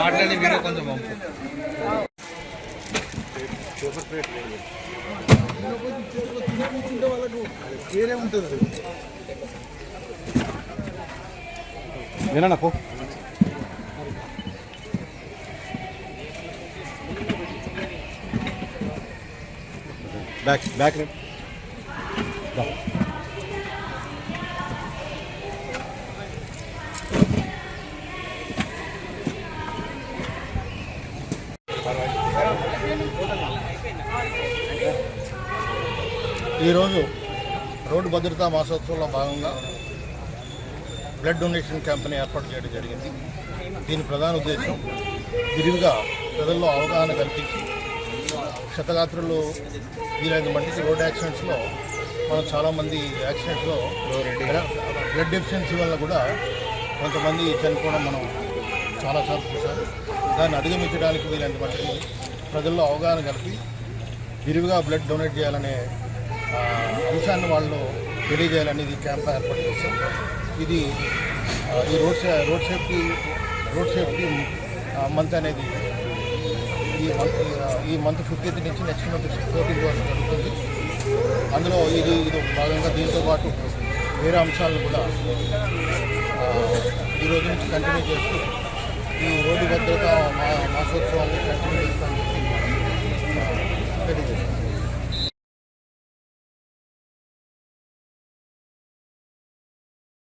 మాట్లాడి వీడియో కొంచెం పంపు వేరే ఉంటుంది వినకు బ్యాక్ బ్యాక్ రే ఈరోజు రోడ్డు భద్రతా మాసోత్సవంలో భాగంగా బ్లడ్ డొనేషన్ క్యాంప్ని ఏర్పాటు చేయడం జరిగింది. దీని ప్రధాన ఉద్దేశం విరివిగా ప్రజల్లో అవగాహన కల్పించి శతగాత్రులు వీలైన మట్టికి రోడ్ యాక్సిడెంట్స్లో మనం చాలామంది యాక్సిడెంట్స్లో బ్లడ్ డెఫిషియన్సీ వల్ల కూడా కొంతమంది చనిపోవడం మనం చాలాసార్లు చూసారు దాన్ని అధిగమించడానికి వీలైన మట్టికి ప్రజల్లో అవగాహన కలిపి విరివిగా బ్లడ్ డొనేట్ చేయాలనే అంశాన్ని వాళ్ళు తెలియజేయాలనేది క్యాంప్ ఏర్పాటు చేశాం. ఇది ఈ road road safety road safety month అనేది ఈ మంత్ ఈ మంత్ ఫిఫ్టీన్త్ నుంచి నెక్స్ట్ మంత్ ఫోర్టీన్త్ వరకు జరుగుతుంది. అందులో ఇది ఇది భాగంగా దీంతో పాటు వేరే అంశాలను కూడా ఈరోజు ఈ రోజు నుంచి కంటిన్యూ చేస్తూ ఈ రోడ్డు భద్రత మా